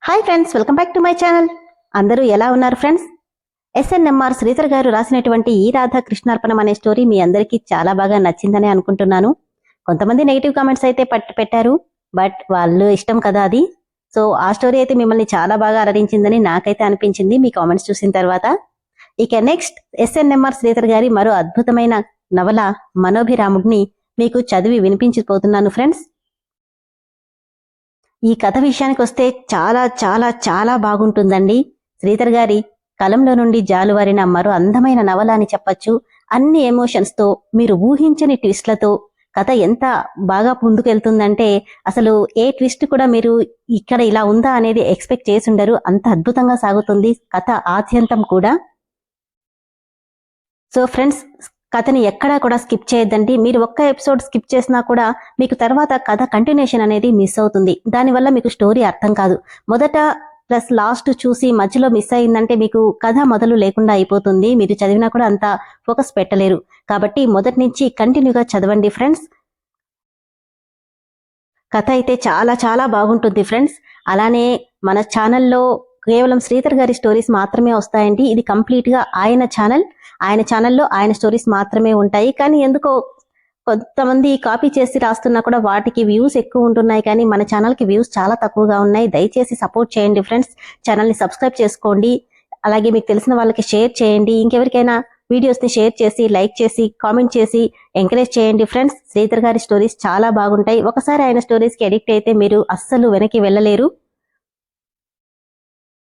Hi friends welcome back to my channel అందరూ ఎలా ఉన్నారు ఫ్రెండ్స్ ఎస్ఎన్ఎంఆర్ శ్రీధర్ గారు రాసినటువంటి ఈ రాధా కృష్ణార్పణం అనే స్టోరీ మీ అందరికీ చాలా బాగా నచ్చిందని అనుకుంటున్నాను. కొంతమంది నెగిటివ్ కామెంట్స్ అయితే పట్టు పెట్టారు బట్ వాళ్ళు ఇష్టం కదా అది. సో ఆ స్టోరీ అయితే మిమ్మల్ని చాలా బాగా అలరించిందని నాకైతే అనిపించింది మీ కామెంట్స్ చూసిన తర్వాత. ఇక నెక్స్ట్ ఎస్ఎన్ఎంఆర్ శ్రీధర్ గారి మరో అద్భుతమైన నవల మనోభిరాముడిని మీకు చదివి వినిపించిపోతున్నాను ఫ్రెండ్స్ ఈ కథ విషయానికి వస్తే చాలా చాలా చాలా బాగుంటుందండి. శ్రీధర్ గారి కలంలో నుండి జాలువారిన మరో అందమైన నవల అని చెప్పచ్చు. అన్ని ఎమోషన్స్తో మీరు ఊహించని ట్విస్ట్లతో కథ ఎంత బాగా ముందుకెళ్తుందంటే అసలు ఏ ట్విస్ట్ కూడా మీరు ఇక్కడ ఇలా ఉందా అనేది ఎక్స్పెక్ట్ చేసి ఉండరు. అంత అద్భుతంగా సాగుతుంది కథ ఆద్యంతం కూడా. సో ఫ్రెండ్స్ కథని ఎక్కడా కూడా స్కిప్ చేయొద్దండి. మీరు ఒక్క ఎపిసోడ్ స్కిప్ చేసినా కూడా మీకు తర్వాత కథ కంటిన్యూషన్ అనేది మిస్ అవుతుంది. దానివల్ల మీకు స్టోరీ అర్థం కాదు. మొదట ప్లస్ లాస్ట్ చూసి మధ్యలో మిస్ అయిందంటే మీకు కథ మొదలు లేకుండా అయిపోతుంది. మీరు చదివినా కూడా అంత ఫోకస్ పెట్టలేరు. కాబట్టి మొదటి నుంచి కంటిన్యూగా చదవండి ఫ్రెండ్స్. కథ అయితే చాలా చాలా బాగుంటుంది ఫ్రెండ్స్. అలానే మన ఛానల్లో కేవలం శ్రీధర్ గారి స్టోరీస్ మాత్రమే వస్తాయండి. ఇది కంప్లీట్గా ఆయన ఛానల్. ఆయన ఛానల్లో ఆయన స్టోరీస్ మాత్రమే ఉంటాయి. కానీ ఎందుకో కొంతమంది కాపీ చేసి రాస్తున్నా కూడా వాటికి వ్యూస్ ఎక్కువ ఉంటున్నాయి. కానీ మన ఛానల్కి వ్యూస్ చాలా తక్కువగా ఉన్నాయి. దయచేసి సపోర్ట్ చేయండి ఫ్రెండ్స్. ఛానల్ని సబ్స్క్రైబ్ చేసుకోండి. అలాగే మీకు తెలిసిన వాళ్ళకి షేర్ చేయండి. ఇంకెవరికైనా వీడియోస్ని షేర్ చేసి లైక్ చేసి కామెంట్ చేసి ఎంకరేజ్ చేయండి ఫ్రెండ్స్. శ్రీధర్ గారి స్టోరీస్ చాలా బాగుంటాయి. ఒకసారి ఆయన స్టోరీస్కి అడిక్ట్ అయితే మీరు అస్సలు వెనక్కి వెళ్ళలేరు.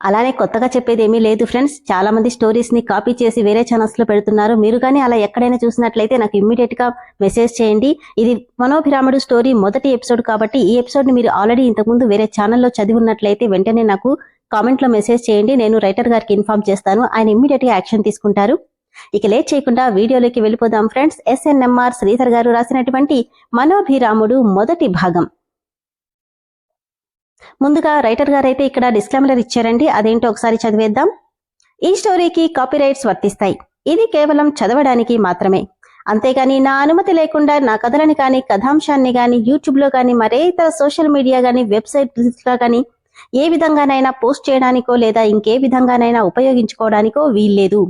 అలానే కొత్తగా చెప్పేది ఏమీ లేదు ఫ్రెండ్స్. చాలా మంది స్టోరీస్ని కాపీ చేసి వేరే ఛానల్స్లో పెడుతున్నారు. మీరు కానీ అలా ఎక్కడైనా చూసినట్లయితే నాకు ఇమ్మీడియట్గా మెసేజ్ చేయండి. ఇది మనోభిరాముడు స్టోరీ మొదటి ఎపిసోడ్ కాబట్టి ఈ ఎపిసోడ్ని మీరు ఆల్రెడీ ఇంతకుముందు వేరే ఛానల్లో చదివి ఉన్నట్లయితే వెంటనే నాకు కామెంట్లో మెసేజ్ చేయండి. నేను రైటర్ గారికి ఇన్ఫార్మ్ చేస్తాను. ఆయన ఇమ్మీడియట్గా యాక్షన్ తీసుకుంటారు. ఇక లేట్ చేయకుండా వీడియోలోకి వెళ్ళిపోదాం ఫ్రెండ్స్. ఎస్ఎన్ఎంఆర్ శ్రీధర్ గారు రాసినటువంటి మనోభిరాముడు మొదటి భాగం. ముందుగా రైటర్ గారు అయితే ఇక్కడ డిస్క్లైమర్ ఇచ్చారండి. అదేంటో ఒకసారి చదివేద్దాం. ఈ స్టోరీకి కాపీరైట్స్ వర్తిస్తాయి. ఇది కేవలం చదవడానికి మాత్రమే. అంతేగాని నా అనుమతి లేకుండా నా కథలని కానీ కథాంశాన్ని కానీ యూట్యూబ్లో కానీ మరే ఇతర సోషల్ మీడియా కానీ వెబ్సైట్లో కానీ ఏ విధంగానైనా పోస్ట్ చేయడానికో లేదా ఇంకే విధంగానైనా ఉపయోగించుకోవడానికో వీల్లేదు.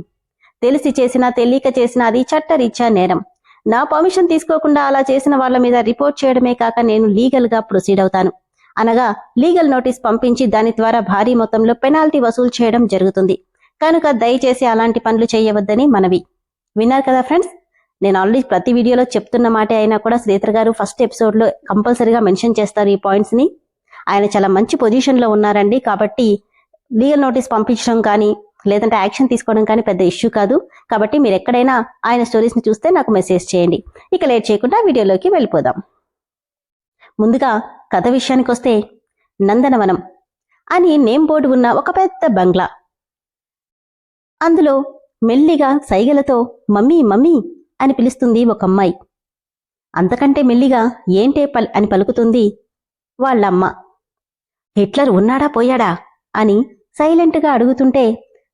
తెలిసి చేసినా తెలియక చేసినా అది చట్టరీత్యా నేరం. నా పర్మిషన్ తీసుకోకుండా అలా చేసిన వాళ్ళ మీద రిపోర్ట్ చేయడమే కాక నేను లీగల్గా ప్రొసీడ్ అవుతాను. అనగా లీగల్ నోటీస్ పంపించి దాని ద్వారా భారీ మొత్తంలో పెనాల్టీ వసూలు చేయడం జరుగుతుంది. కనుక దయచేసి అలాంటి పనులు చేయవద్దని మనవి. విన్నారు కదా ఫ్రెండ్స్? నేను ఆల్రెడీ ప్రతి వీడియోలో చెప్తున్న మాటే అయినా కూడా శ్రీధర్ గారు ఫస్ట్ ఎపిసోడ్లో కంపల్సరీగా మెన్షన్ చేస్తారు ఈ పాయింట్స్ని. ఆయన చాలా మంచి పొజిషన్లో ఉన్నారండి. కాబట్టి లీగల్ నోటీస్ పంపించడం కానీ లేదంటే యాక్షన్ తీసుకోవడం కానీ పెద్ద ఇష్యూ కాదు. కాబట్టి మీరు ఎక్కడైనా ఆయన స్టోరీస్ని చూస్తే నాకు మెసేజ్ చేయండి. ఇక లేట్ చేయకుండా వీడియోలోకి వెళ్ళిపోదాం. ముందుగా కథ విషయానికొస్తే నందనవనం అని నేమ్ బోర్డు ఉన్న ఒక పెద్ద బంగ్లా. అందులో మెల్లిగా సైగలతో మమ్మీ మమ్మీ అని పిలుస్తుంది ఒక అమ్మాయి. అంతకంటే మెల్లిగా ఏంటే పల్ అని పలుకుతుంది వాళ్ళమ్మ. హిట్లర్ ఉన్నాడా పోయాడా అని సైలెంట్గా అడుగుతుంటే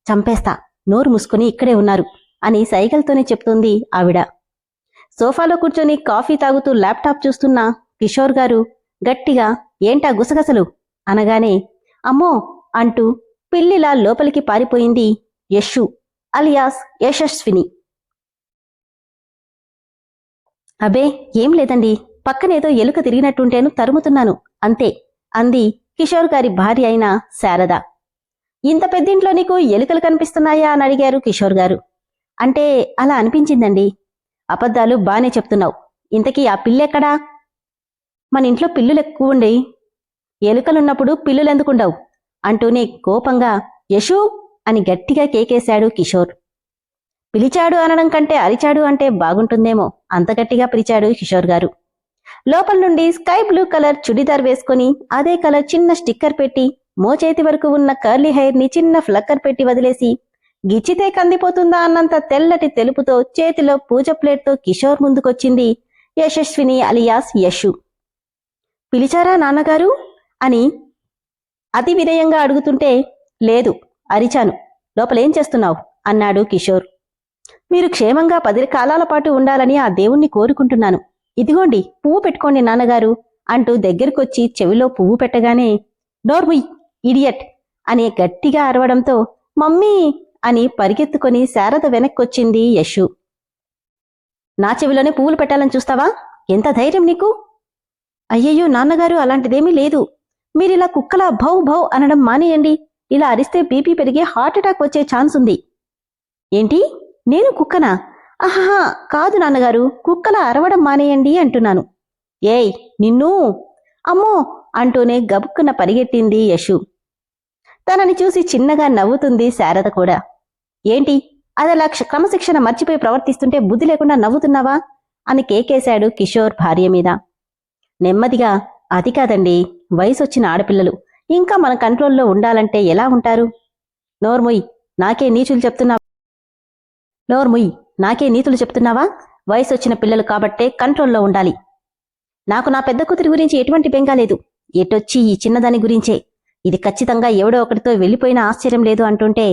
చంపేస్తా నోరు మూసుకుని ఇక్కడే ఉన్నారు అని సైగల్తోనే చెప్తుంది ఆవిడ. సోఫాలో కూర్చొని కాఫీ తాగుతూ ల్యాప్టాప్ చూస్తున్న కిషోర్ గారు గట్టిగా ఏంటా గుసగసలు? అనగానే అమ్మో అంటూ పిల్లిలా లోపలికి పారిపోయింది యశు అలియాస్ యశస్విని. అబే ఏం లేదండి. పక్కనేదో ఎలుక తిరిగినట్టుంటేను తరుముతున్నాను అంతే అంది కిషోర్ గారి భార్య అయిన శారద. ఇంత పెద్దింట్లో నీకు ఎలుకలు కనిపిస్తున్నాయా? అని అడిగారు కిషోర్ గారు. అంటే అలా అనిపించిందండి. అబద్ధాలు బానే చెప్తున్నావు. ఇంతకీ ఆ పిల్లెక్కడా? మన ఇంట్లో పిల్లులు ఎక్కువ ఉండి ఎలుకలున్నప్పుడు పిల్లులెందుకుండవు? అంటూనే కోపంగా యశు అని గట్టిగా కేకేశాడు కిషోర్. పిలిచాడు అనడం కంటే అరిచాడు అంటే బాగుంటుందేమో అంత గట్టిగా పిలిచాడు కిషోర్ గారు. లోపల నుండి స్కై బ్లూ కలర్ చుడిదార్ వేసుకుని అదే కలర్ చిన్న స్టిక్కర్ పెట్టి మోచేతి వరకు ఉన్న కర్లీ హెయిర్ని చిన్న ఫ్లక్కర్ పెట్టి వదిలేసి గిచ్చితే కందిపోతుందా? అన్నంత తెల్లటి తెలుపుతో చేతిలో పూజ ప్లేట్తో కిషోర్ ముందుకొచ్చింది యశస్విని అలియాస్ యశు పిలిచారా నాన్నగారు? అని అతి వినయంగా అడుగుతుంటే లేదు అరిచాను. లోపలేం చేస్తున్నావు? అన్నాడు కిషోర్. మీరు క్షేమంగా పది కాలాల పాటు ఉండాలని ఆ దేవుణ్ణి కోరుకుంటున్నాను. ఇదిగోండి పువ్వు పెట్టుకోండి నాన్నగారు అంటూ దగ్గరకొచ్చి చెవిలో పువ్వు పెట్టగానే నోర్ముయ్ ఇడియట్ అని గట్టిగా అరవడంతో మమ్మీ అని పరిగెత్తుకొని శారద వెనక్కొచ్చింది యశు. నా చెవిలోనే పువ్వులు పెట్టాలని చూస్తావా? ఎంత ధైర్యం నీకు? అయ్యయ్యో నాన్నగారు అలాంటిదేమీ లేదు. మీరిలా కుక్కలా భౌ భౌ అనడం మానేయండి. ఇలా అరిస్తే బీపీ పెరిగి హార్ట్ అటాక్ వచ్చే ఛాన్స్ ఉంది. ఏంటి? నేను కుక్కనా? ఆహా కాదు నాన్నగారు కుక్కలా అరవడం మానేయండి అంటున్నాను. ఏయ్ నిన్ను? అమ్మో అంటూనే గబుక్కున పరిగెట్టింది యశు. తనని చూసి చిన్నగా నవ్వుతుంది శారద కూడా. ఏంటి? అదలా క్రమశిక్షణ మర్చిపోయి ప్రవర్తిస్తుంటే బుద్ధి లేకుండా నవ్వుతున్నావా? అని కేకేశాడు కిషోర్ భార్య మీద. నెమ్మదిగా అది కాదండి వయసొచ్చిన ఆడపిల్లలు. ఇంకా మన కంట్రోల్లో ఉండాలంటే ఎలా ఉంటారు? నోర్ముయ్ నాకే నీచులు చెప్తున్నా నోర్ముయ్ నాకే నీతులు చెప్తున్నావా? వయసొచ్చిన పిల్లలు కాబట్టే కంట్రోల్లో ఉండాలి. నాకు నా పెద్ద కూతురి గురించి ఎటువంటి బెంగా లేదు. ఎటొచ్చి ఈ చిన్నదాని గురించే? ఇది ఖచ్చితంగా ఎవడో ఒకటితో వెళ్ళిపోయినా ఆశ్చర్యం లేదు అంటుంటే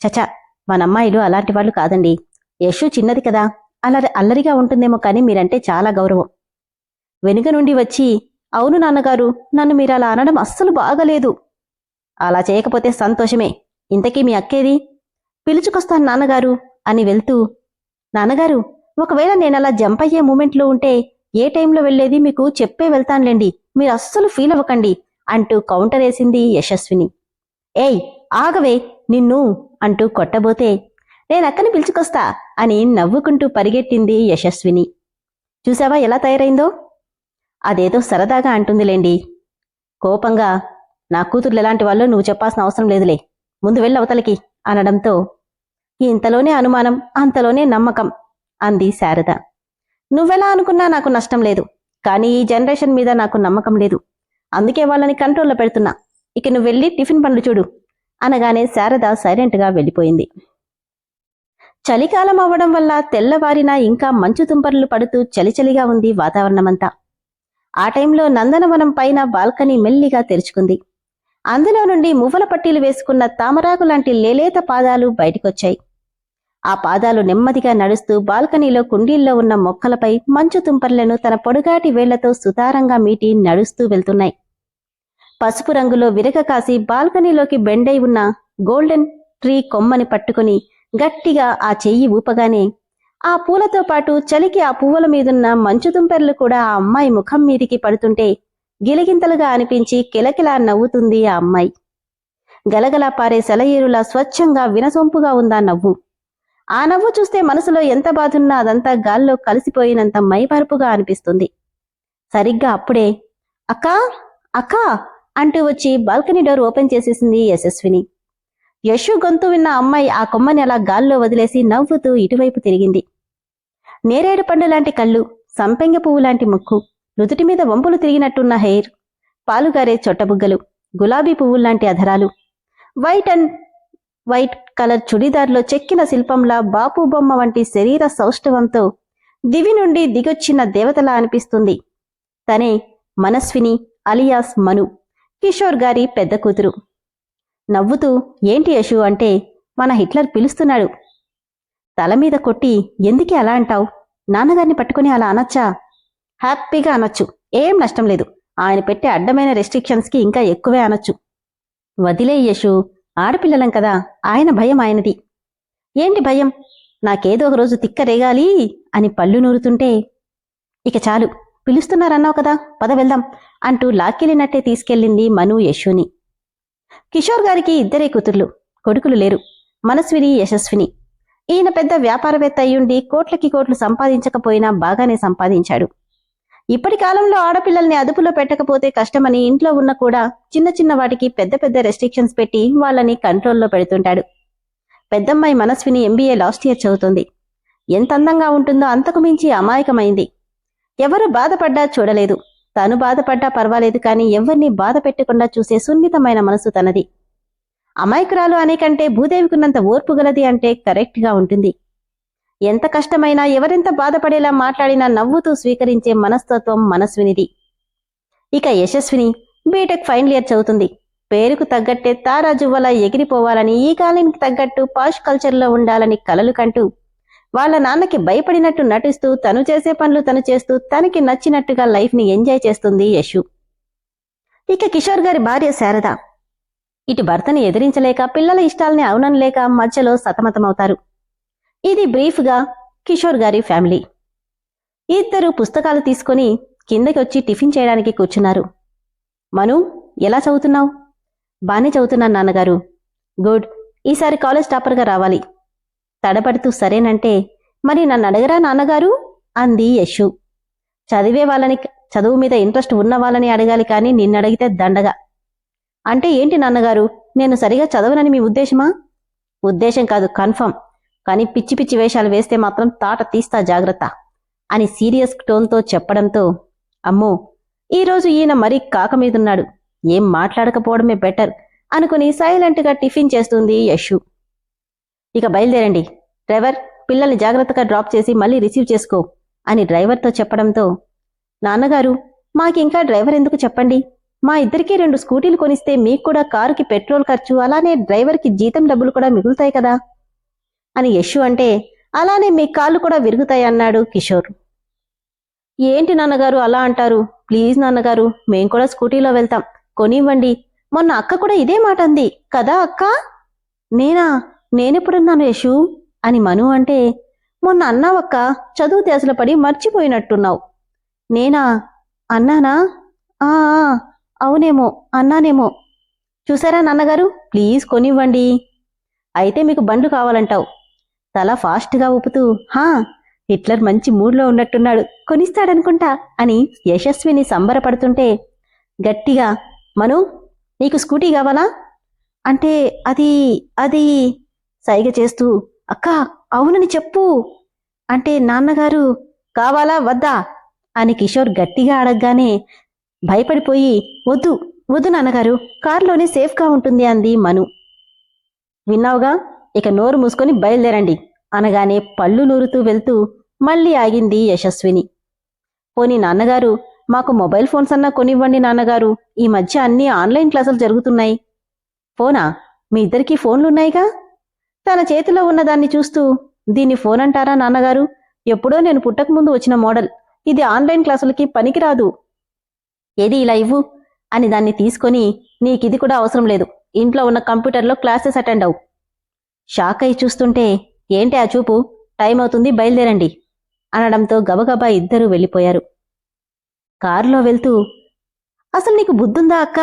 చచా మనమ్మాయిలు అలాంటి వాళ్ళు కాదండి. యశు చిన్నది కదా అల్లరి అల్లరిగా ఉంటుందేమో కానీ మీరంటే చాలా గౌరవం. వెనుక నుండి వచ్చి అవును నాన్నగారు నన్ను మీరు అలా అనడం అస్సలు బాగలేదు. అలా చేయకపోతే సంతోషమే. ఇంతకీ మీ అక్కేది? పిలుచుకొస్తాను నాన్నగారు అని వెళ్తూ నాన్నగారు ఒకవేళ నేను అలా జంప్ అయ్యే మూమెంట్లో ఉంటే ఏ టైంలో వెళ్ళేది మీకు చెప్పే వెళ్తానులేండి. మీరు అస్సలు ఫీల్ అవ్వకండి అంటూ కౌంటర్ వేసింది యశస్విని. ఏయ్ ఆగవే నిన్ను అంటూ కొట్టబోతే నేనక్కని పిలుచుకొస్తా అని నవ్వుకుంటూ పరిగెట్టింది యశస్విని. చూసావా ఎలా తయారైందో? అదేదో సరదాగా అంటుందిలేండి. కోపంగా నా కూతుర్లు ఎలాంటి వాళ్ళు నువ్వు చెప్పాల్సిన అవసరం లేదులే. ముందు వెళ్ళి అవతలికి అనడంతో ఇంతలోనే అనుమానం అంతలోనే నమ్మకం అంది శారద. నువ్వెలా అనుకున్నా నాకు నష్టం లేదు కానీ ఈ జనరేషన్ మీద నాకు నమ్మకం లేదు. అందుకే వాళ్ళని కంట్రోల్లో పెడుతున్నా. ఇక నువ్వు వెళ్ళి టిఫిన్ పనులు చూడు అనగానే శారద సైలెంట్గా వెళ్ళిపోయింది. చలికాలం అవ్వడం వల్ల తెల్లవారిన ఇంకా మంచు తుంపర్లు పడుతూ చలిచలిగా ఉంది వాతావరణమంతా. ఆ టైంలో నందనవనం పైన బాల్కనీ మెల్లిగా తెరుచుకుంది. అందులో నుండి మువ్వల పట్టీలు వేసుకున్న తామరాకు లాంటి లేలేత పాదాలు బయటికొచ్చాయి. ఆ పాదాలు నెమ్మదిగా నడుస్తూ బాల్కనీలో కుండీల్లో ఉన్న మొక్కలపై మంచు తుంపర్లను తన పొడుగాటి వేళ్ళతో సుతారంగా మీటి నడుస్తూ వెళ్తున్నాయి. పసుపు రంగులో విరగ కాసి బాల్కనీలోకి బెండై ఉన్న గోల్డెన్ ట్రీ కొమ్మని పట్టుకుని గట్టిగా ఆ చెయ్యి ఊపగానే ఆ పూలతో పాటు చలికి ఆ పువ్వుల మీదున్న మంచు తుంపెర్లు కూడా ఆ అమ్మాయి ముఖం మీదికి పడుతుంటే గిలిగింతలుగా అనిపించి కిలకిలా నవ్వుతుంది ఆ అమ్మాయి. గలగలా పారే సెలయేరులా స్వచ్ఛంగా వినసొంపుగా ఉందా నవ్వు. ఆ నవ్వు చూస్తే మనసులో ఎంత బాధున్నా అదంతా గాల్లో కలిసిపోయినంత మైమరుపుగా అనిపిస్తుంది. సరిగ్గా అప్పుడే అక్కా అక్కా అంటూ వచ్చి బాల్కనీ డోర్ ఓపెన్ చేసేసింది యశస్విని. యశు గొంతు విన్న అమ్మాయి ఆ కొమ్మని అలా గాల్లో వదిలేసి నవ్వుతూ ఇటువైపు తిరిగింది. నేరేడు పండు లాంటి కళ్ళు సంపెంగ పువ్వు లాంటి ముక్కు నుదుటి మీద వంపులు తిరిగినట్టున్న హెయిర్ పాలుగారే చొట్టబుగ్గలు గులాబీ పువ్వుల్లాంటి అధరాలు. వైట్ అండ్ వైట్ కలర్ చుడిదార్లో చెక్కిన శిల్పంలా బాపు బొమ్మ వంటి శరీర సౌష్ఠవంతో దివి నుండి దిగొచ్చిన దేవతలా అనిపిస్తుంది. తనే మనస్విని అలియాస్ మను కిషోర్ గారి పెద్ద కూతురు. నవ్వుతూ ఏంటి యశు? అంటే మన హిట్లర్ పిలుస్తున్నాడు. తల మీద కొట్టి ఎందుకే అలా అంటావు? నాన్నగారిని పట్టుకుని అలా అనొచ్చా? హ్యాపీగా అనొచ్చు. ఏం నష్టం లేదు. ఆయన పెట్టే అడ్డమైన రెస్ట్రిక్షన్స్కి ఇంకా ఎక్కువే అనొచ్చు. వదిలే యశు. ఆడపిల్లలం కదా. ఆయన భయం ఆయనది. ఏంటి భయం? నాకేదో ఒక రోజు తిక్క రేగాలి అని పళ్ళు నూరుతుంటే ఇక చాలు. పిలుస్తున్నారన్నావు కదా. పద వెళ్దాం అంటూ లాక్కెళ్ళినట్టే తీసుకెళ్ళింది మను యశుని. కిషోర్ గారికి ఇద్దరే కూతుర్లు. కొడుకులు లేరు. మనస్విని యశస్విని. ఈయన పెద్ద వ్యాపారవేత్త అయ్యుండి కోట్లకి కోట్లు సంపాదించకపోయినా బాగానే సంపాదించాడు. ఇప్పటి కాలంలో ఆడపిల్లల్ని అదుపులో పెట్టకపోతే కష్టమని ఇంట్లో ఉన్న కూడా చిన్న చిన్న వాటికి పెద్ద పెద్ద రెస్ట్రిక్షన్స్ పెట్టి వాళ్ళని కంట్రోల్లో పెడుతుంటాడు. పెద్దమ్మాయి మనస్విని ఎంబీఏ లాస్ట్ ఇయర్ చదువుతుంది. ఎంత అందంగా ఉంటుందో అంతకు మించి అమాయకమైంది. ఎవరు బాధపడ్డా చూడలేదు. తను బాధపడ్డా పర్వాలేదు కానీ ఎవరిని బాధ పెట్టకుండా చూసే సున్నితమైన మనసు తనది. అమాయకురాలు అనే కంటే భూదేవికున్నంత ఓర్పు గలది అంటే కరెక్ట్గా ఉంటుంది. ఎంత కష్టమైనా ఎవరెంత బాధపడేలా మాట్లాడినా నవ్వుతూ స్వీకరించే మనస్తత్వం మనస్వినిది. ఇక యశస్విని బీటెక్ ఫైనల్ ఇయర్ చదువుతుంది. పేరుకు తగ్గట్టే తారాజువ్వలా ఎగిరిపోవాలని ఈ కాలానికి తగ్గట్టు పాష్ కల్చర్లో ఉండాలని కలలు కంటూ వాళ్ళ నాన్నకి భయపడినట్టు నటిస్తూ తను చేసే పనులు తను చేస్తూ తనకి నచ్చినట్టుగా లైఫ్ని ఎంజాయ్ చేస్తుంది యశు. ఇక కిషోర్ గారి భార్య శారద. ఇటు భర్తని ఎదిరించలేక పిల్లల ఇష్టాల్ని అవుననలేక మధ్యలో సతమతమవుతారు. ఇది బ్రీఫ్గా కిషోర్ గారి ఫ్యామిలీ. ఇద్దరు పుస్తకాలు తీసుకొని కిందకి వచ్చి టిఫిన్ చేయడానికి కూర్చున్నారు. మను ఎలా చదువుతున్నావు? బానే చదువుతున్నాను నాన్నగారు. గుడ్. ఈసారి కాలేజ్ టాపర్గా రావాలి. తడబడుతూ సరేనంటే మరి నన్ను అడగరా నాన్నగారు? అంది యశు. చదివే వాళ్ళని చదువు మీద ఇంట్రెస్ట్ ఉన్న వాళ్ళని అడగాలి కానీ నిన్నడిగితే దండగా. అంటే ఏంటి నాన్నగారు? నేను సరిగా చదవనని మీ ఉద్దేశమా? ఉద్దేశం కాదు కన్ఫర్మ్. కానీ పిచ్చి పిచ్చి వేషాలు వేస్తే మాత్రం తాట తీస్తా జాగ్రత్త అని సీరియస్ టోన్తో చెప్పడంతో అమ్మో ఈరోజు ఈయన మరీ కాక మీదున్నాడు. ఏం మాట్లాడకపోవడమే బెటర్ అనుకుని సైలెంట్గా టిఫిన్ చేస్తుంది యశు. ఇక బయలుదేరండి. డ్రైవర్ పిల్లల్ని జాగ్రత్తగా డ్రాప్ చేసి మళ్ళీ రిసీవ్ చేసుకో అని డ్రైవర్తో చెప్పడంతో నాన్నగారు మాకింకా డ్రైవర్ ఎందుకు చెప్పండి? మా ఇద్దరికీ రెండు స్కూటీలు కొనిస్తే మీకు కూడా కారుకి పెట్రోల్ ఖర్చు అలానే డ్రైవర్కి జీతం డబ్బులు కూడా మిగులుతాయి కదా? అని యశు అంటే అలానే మీ కాళ్ళు కూడా విరుగుతాయి అన్నాడు కిషోర్. ఏంటి నాన్నగారు అలా అంటారు? ప్లీజ్ నాన్నగారు మేం కూడా స్కూటీలో వెళ్తాం. కొనివ్వండి. మొన్న అక్క కూడా ఇదే మాట అంది. కదా అక్క? నేనా? నేనెప్పుడున్నాను యశు? అని మను అంటే మొన్న అన్నావక్క చదువు ధ్యాసలో పడి మర్చిపోయినట్టున్నావు. నేనా? అన్నానా? ఆ ఆ, అవునేమో అన్నానేమో. చూసారా నాన్నగారు? ప్లీజ్ కొనివ్వండి. అయితే మీకు బండ్లు కావాలంటావు. తల ఫాస్ట్గా ఊపుతూ హా హిట్లర్ మంచి మూడ్లో ఉన్నట్టున్నాడు కొనిస్తాడనుకుంటా అని యశస్విని సంబరపడుతుంటే గట్టిగా మను నీకు స్కూటీ కావాలా? అంటే అది అది సైగ చేస్తూ అక్క అవునని చెప్పు. అంటే నాన్నగారు కావాలా వద్దా? అని కిషోర్ గట్టిగా అడగగానే భయపడిపోయి వద్దు వద్దు నాన్నగారు కారులోనే సేఫ్గా ఉంటుంది అంది మను. విన్నావుగా? ఇక నోరు మూసుకొని బయలుదేరండి అనగానే పళ్ళు నూరుతూ వెళ్తూ మళ్ళీ ఆగింది యశస్విని. పోనీ నాన్నగారు మాకు మొబైల్ ఫోన్స్ అన్నా కొనివ్వండి నాన్నగారు ఈ మధ్య అన్ని ఆన్లైన్ క్లాసులు జరుగుతున్నాయి. ఫోనా? మీ ఇద్దరికీ ఫోన్లున్నాయిగా? తన చేతిలో ఉన్నదాన్ని చూస్తూ దీన్ని ఫోన్ అంటారా నాన్నగారు? ఎప్పుడో నేను పుట్టకముందు వచ్చిన మోడల్. ఇది ఆన్లైన్ క్లాసులకి పనికిరాదు. ఏది ఇలా ఇవ్వు? అని దాన్ని తీసుకొని నీకిది కూడా అవసరం లేదు. ఇంట్లో ఉన్న కంప్యూటర్లో క్లాసెస్ అటెండ్ అవు షాక్ అయి చూస్తుంటే ఏంటి ఆ చూపు? టైం అవుతుంది బయలుదేరండి అనడంతో గబగబా ఇద్దరూ వెళ్ళిపోయారు. కారులో వెళ్తూ అసలు నీకు బుద్ధుందా అక్క?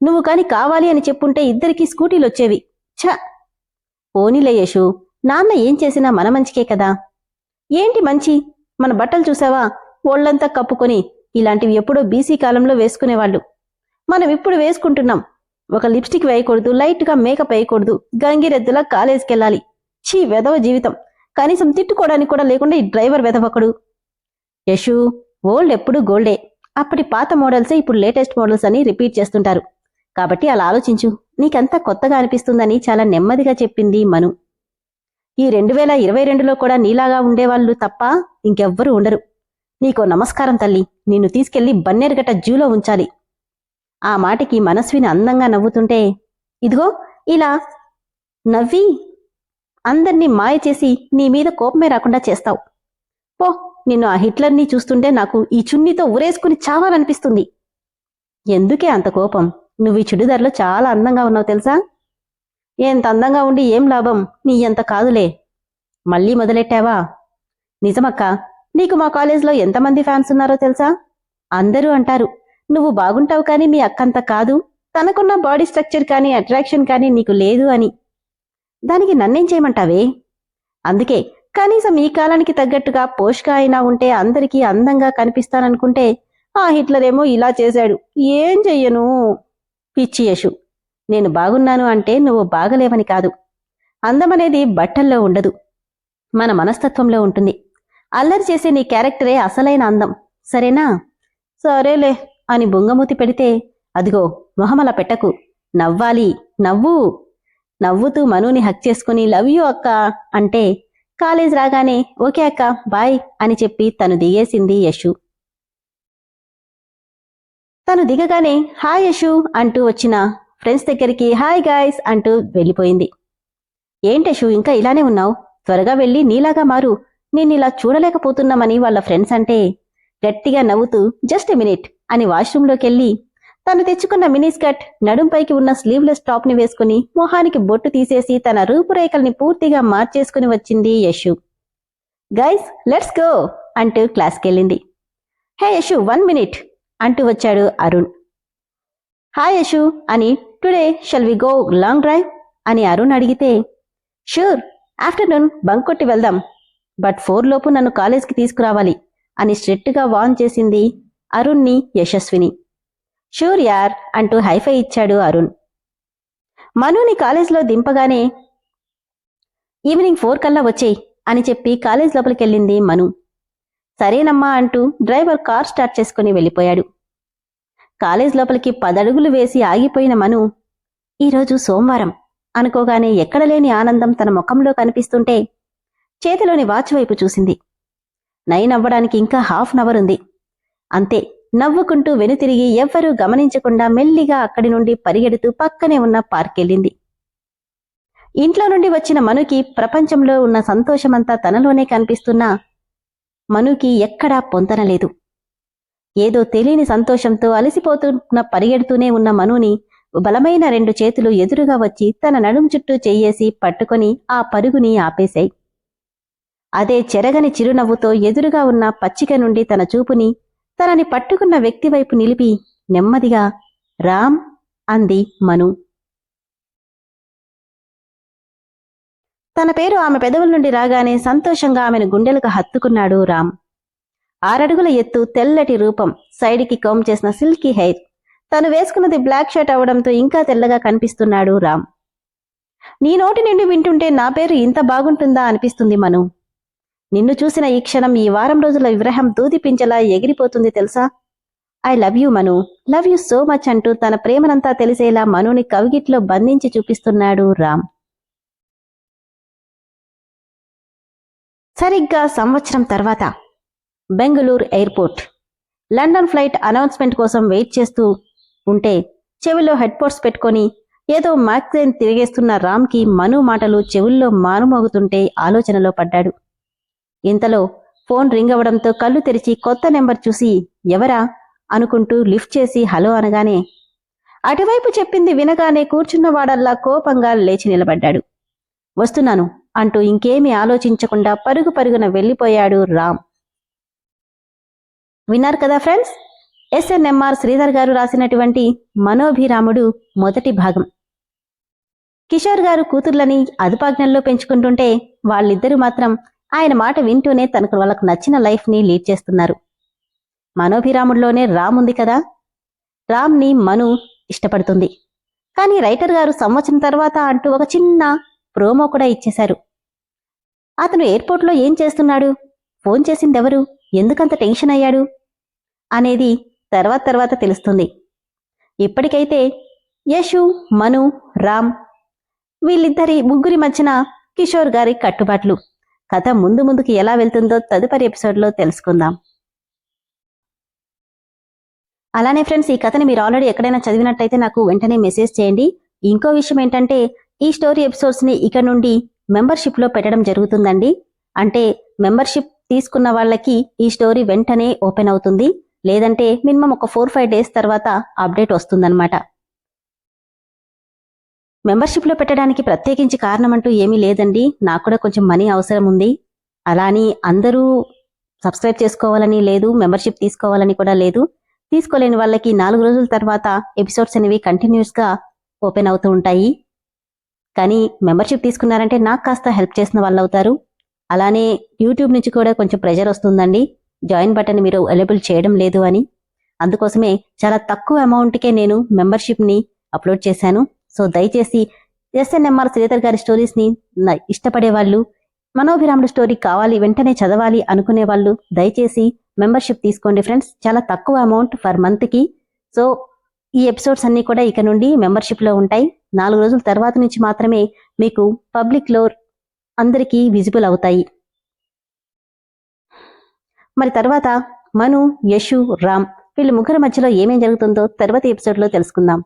నువ్వు కాని కావాలి అని చెప్పుంటే ఇద్దరికీ స్కూటీలు వచ్చేవి ఛ! పోనీలే యశు నాన్న ఏం చేసినా మన మంచికే కదా. ఏంటి మంచి? మన బట్టలు చూసావా? ఒళ్ళంతా కప్పుకొని ఇలాంటివి ఎప్పుడో బీసీ కాలంలో వేసుకునేవాళ్ళు. మనం ఇప్పుడు వేసుకుంటున్నాం. ఒక లిప్స్టిక్ వేయకూడదు లైట్గా మేకప్ వేయకూడదు గంగిరెద్దులా కాలేజీకెళ్ళాలి. ఛీ వెధవ జీవితం. కనీసం తిట్టుకోవడానికి కూడా లేకుండా ఈ డ్రైవర్ వెధవకుడు. యశు ఓల్డ్ ఎప్పుడు గోల్డే. అప్పటి పాత మోడల్సే ఇప్పుడు లేటెస్ట్ మోడల్స్ అని రిపీట్ చేస్తుంటారు. కాబట్టి అలా ఆలోచించు. నీకంతా కొత్తగా అనిపిస్తుందని చాలా నెమ్మదిగా చెప్పింది మను. ఈ రెండు వేల ఇరవై రెండులో కూడా నీలాగా ఉండేవాళ్ళు తప్ప ఇంకెవ్వరూ ఉండరు. నీకో నమస్కారం తల్లి. నిన్ను తీసుకెళ్ళి బన్నేరుగట్ట జూలో ఉంచాలి. ఆ మాటకి మనస్విని అందంగా నవ్వుతుంటే ఇదిగో ఇలా నవ్వి అందర్నీ మాయ చేసి నీ మీద కోపమే రాకుండా చేస్తావు. పో నిన్ను ఆ హిట్లర్ని చూస్తుంటే నాకు ఈ చున్నీతో ఉరేసుకుని చావాలనిపిస్తుంది. ఎందుకే అంత కోపం? నువ్వు ఈ చుడిదార్లో చాలా అందంగా ఉన్నావు తెలుసా? ఎంత అందంగా ఉండి ఏం లాభం? నీ ఎంత కాదులే. మళ్ళీ మొదలెట్టావా? నిజమక్క నీకు మా కాలేజ్లో ఎంతమంది ఫ్యాన్స్ ఉన్నారో తెలుసా? అందరూ అంటారు నువ్వు బాగుంటావు కానీ మీ అక్కంత కాదు. తనకున్న బాడీ స్ట్రక్చర్ కానీ అట్రాక్షన్ కానీ నీకు లేదు అని. దానికి నన్నేం చేయమంటావే? అందుకే కనీసం ఈ కాలానికి తగ్గట్టుగా పోషక అయినా ఉంటే అందరికీ అందంగా కనిపిస్తాననుకుంటే ఆ హిట్లర్ ఏమో ఇలా చేశాడు. ఏం చెయ్యను? పిచ్చి యశు. నేను బాగున్నాను అంటే నువ్వు బాగలేవని కాదు. అందమనేది బట్టల్లో ఉండదు. మన మనస్తత్వంలో ఉంటుంది. అల్లరి చేసే నీ క్యారెక్టరే అసలైన అందం. సరేనా? సరేలే అని బొంగమూతి పెడితే అదిగో మొహమల పెట్టకు. నవ్వాలి. నవ్వు. నవ్వుతూ మనుని హక్ చేసుకుని లవ్ యూ అక్క అంటే కాలేజ్ రాగానే ఓకే అక్క బాయ్ అని చెప్పి తను దిగేసింది యశు. తను దిగగానే హాయ్ యశు అంటూ వచ్చిన ఫ్రెండ్స్ దగ్గరికి హాయ్ గాయ్స్ అంటూ వెళ్ళిపోయింది. ఏంటశు ఇంకా ఇలానే ఉన్నావు? త్వరగా వెళ్ళి నీలాగా మారు. నిన్నిలా చూడలేకపోతున్నామని వాళ్ళ ఫ్రెండ్స్ అంటే గట్టిగా నవ్వుతూ జస్ట్ మినిట్ అని వాష్రూంలోకెళ్ళి తను తెచ్చుకున్న మినీ స్కర్ట్ నడుంపైకి ఉన్న స్లీవ్లెస్ టాప్ని వేసుకుని మొహానికి బొట్టు తీసేసి తన రూపురేఖల్ని పూర్తిగా మార్చేసుకుని వచ్చింది యశు. Guys let's go! అంటూ క్లాస్కెళ్ళింది. హే యశు వన్ మినిట్! అంటూ వచ్చాడు అరుణ్. హాయ్ యశు! అని today shall we go long drive? అని అరుణ్ అడిగితే షూర్ ఆఫ్టర్నూన్ బంక్ కొట్టి వెళ్దాం బట్ ఫోర్ లోపు నన్ను కాలేజ్కి తీసుకురావాలి అని స్ట్రిక్ట్గా వాన్ చేసింది అరుణ్ని యశస్విని. షూర్ యార్ అంటూ హైఫై ఇచ్చాడు అరుణ్. మనుని కాలేజ్లో దింపగానే ఈవినింగ్ ఫోర్ కల్లా వచ్చేయ్ అని చెప్పి కాలేజ్ లోపలికెళ్ళింది మను. సరేనమ్మా అంటూ డ్రైవర్ కార్ స్టార్ట్ చేసుకుని వెళ్ళిపోయాడు. కాలేజ్ లోపలికి పదడుగులు వేసి ఆగిపోయిన మను ఈరోజు సోమవారం అనుకోగానే ఎక్కడలేని ఆనందం తన ముఖంలో కనిపిస్తుంటే చేతిలోని వాచ్ వైపు చూసింది. నైన్ అవ్వడానికి ఇంకా హాఫ్ అవర్ ఉంది. అంతే నవ్వుకుంటూ వెనుతిరిగి ఎవ్వరూ గమనించకుండా మెల్లిగా అక్కడి నుండి పరిగెడుతూ పక్కనే ఉన్న పార్కెళ్ళింది. ఇంట్లో నుండి వచ్చిన మనుకి ప్రపంచంలో ఉన్న సంతోషమంతా తనలోనే కనిపిస్తున్నా మనుకి ఎక్కడా పొంతనలేదు. ఏదో తెలియని సంతోషంతో అలసిపోతున్న పరిగెడుతూనే ఉన్న మనుని బలమైన రెండు చేతులు ఎదురుగా వచ్చి తన నడుం చుట్టూ చెయ్యేసి పట్టుకొని ఆ పరుగుని ఆపేశాయి. అదే చెరగని చిరునవ్వుతో ఎదురుగా ఉన్న పచ్చిక నుండి తన చూపుని తనని పట్టుకున్న వ్యక్తి వైపు నిలిపి నెమ్మదిగా రామ్ అంది మను. తన పేరు ఆమె పెదవుల నుండి రాగానే సంతోషంగా ఆమెను గుండెలకు హత్తుకున్నాడు రామ్. ఆరడుగుల ఎత్తు తెల్లటి రూపం సైడ్కి కోమ్ చేసిన సిల్కీ హెయిర్. తను వేసుకున్నది బ్లాక్ షర్ట్ అవడంతో ఇంకా తెల్లగా కనిపిస్తున్నాడు రామ్. నీ నోటి నుండి వింటుంటే నా పేరు ఇంత బాగుంటుందా? అనిపిస్తుంది మను. నిన్ను చూసిన ఈ క్షణం ఈ వారం రోజుల విగ్రహం దూదిపించలా ఎగిరిపోతుంది తెలుసా? I love you Manu. Love you so much అంటూ తన ప్రేమనంతా తెలిసేలా మనుని కవిగిట్లో బంధించి చూపిస్తున్నాడు రామ్. సరిగ్గా సంవత్సరం తర్వాత Bengaluru airport. London flight announcement కోసం వెయిట్ చేస్తూ ఉంటే చెవిలో హెడ్ పోర్ట్స్ పెట్టుకొని ఏదో మ్యాగ్జైన్ తిరిగేస్తున్న రామ్కి మను మాటలు చెవుల్లో మారుమోగుతుంటే ఆలోచనలో పడ్డాడు. ఇంతలో ఫోన్ రింగ్ అవడంతో కళ్ళు తెరిచి కొత్త నెంబర్ చూసి ఎవరా? అనుకుంటూ లిఫ్ట్ చేసి హలో అనగానే అటువైపు చెప్పింది వినగానే కూర్చున్నవాడల్లా కోపంగా లేచి నిలబడ్డాడు. వస్తున్నాను అంటూ ఇంకేమీ ఆలోచించకుండా పరుగు పరుగున వెళ్ళిపోయాడు రామ్. విన్నారు కదా ఫ్రెండ్స్? ఎస్ఎన్ఎంఆర్ శ్రీధర్ గారు రాసినటువంటి మనోభిరాముడు మొదటి భాగం. కిషోర్ గారు కూతుర్లని అదుపాజ్ఞల్లో పెంచుకుంటుంటే వాళ్ళిద్దరూ మాత్రం ఆయన మాట వింటూనే తనకు వాళ్ళకు నచ్చిన లైఫ్ని లీడ్ చేస్తున్నారు. మనోభిరాముడిలోనే రామ్ ఉంది కదా? రామ్ని మను ఇష్టపడుతుంది. కానీ రైటర్ గారు సంవత్సరం తర్వాత అంటూ ఒక చిన్న ప్రోమో కూడా ఇచ్చేశారు. అతను ఎయిర్పోర్ట్లో ఏం చేస్తున్నాడు? ఫోన్ చేసిందెవరు? ఎందుకంత టెన్షన్ అయ్యాడు? అనేది తర్వాత తర్వాత తెలుస్తుంది. ఇప్పటికైతే యశు మను రామ్ వీళ్ళిద్దరి ముగ్గురి మధ్యన కిషోర్ గారి కట్టుబాట్లు. కథ ముందు ముందుకు ఎలా వెళ్తుందో తదుపరి ఎపిసోడ్లో తెలుసుకుందాం. అలానే ఫ్రెండ్స్ ఈ కథని మీరు ఆల్రెడీ ఎక్కడైనా చదివినట్టయితే నాకు వెంటనే మెసేజ్ చేయండి. ఇంకో విషయం ఏంటంటే ఈ స్టోరీ ఎపిసోడ్స్ని ఇక నుండి మెంబర్షిప్లో పెట్టడం జరుగుతుందండి. అంటే మెంబర్షిప్ తీసుకున్న వాళ్ళకి ఈ స్టోరీ వెంటనే ఓపెన్ అవుతుంది. లేదంటే మినిమం ఒక ఫోర్ ఫైవ్ డేస్ తర్వాత అప్డేట్ వస్తుందన్నమాట. మెంబర్షిప్లో పెట్టడానికి ప్రత్యేకించి కారణం అంటూ ఏమీ లేదండి. నాకు కూడా కొంచెం మనీ అవసరం ఉంది అలా అని అందరూ సబ్స్క్రైబ్ చేసుకోవాలని లేదు మెంబర్షిప్ తీసుకోవాలని కూడా లేదు. తీసుకోలేని వాళ్ళకి నాలుగు రోజుల తర్వాత ఎపిసోడ్స్ అనేవి కంటిన్యూస్గా ఓపెన్ అవుతూ ఉంటాయి. కానీ మెంబర్షిప్ తీసుకున్నారంటే నాకు కాస్త హెల్ప్ చేసిన వాళ్ళు అవుతారు అలానే యూట్యూబ్ నుంచి కూడా కొంచెం ప్రెజర్ వస్తుందండి. జాయిన్ బటన్ మీరు అవైలబుల్ చేయడం లేదు అని. అందుకోసమే చాలా తక్కువ అమౌంట్కే నేను మెంబర్షిప్ని అప్లోడ్ చేశాను. సో దయచేసి ఎస్ఎన్ఎంఆర్ శ్రీధర్ గారి స్టోరీస్ని న- ఇష్టపడే వాళ్ళు మనోభిరాముడు స్టోరీ కావాలి వెంటనే చదవాలి అనుకునే వాళ్ళు దయచేసి మెంబర్షిప్ తీసుకోండి ఫ్రెండ్స్. చాలా తక్కువ అమౌంట్ ఫర్ మంత్కి. సో ఈ ఎపిసోడ్స్ అన్నీ కూడా ఇక నుండి మెంబర్షిప్లో ఉంటాయి. నాలుగు రోజుల తర్వాత నుంచి మాత్రమే మీకు పబ్లిక్లో అందరికీ విజిబుల్ అవుతాయి. మరి తర్వాత మను యశు రామ్ వీళ్ళు ముగ్గురు మధ్యలో ఏమేం జరుగుతుందో తర్వాత ఎపిసోడ్లో తెలుసుకుందాం.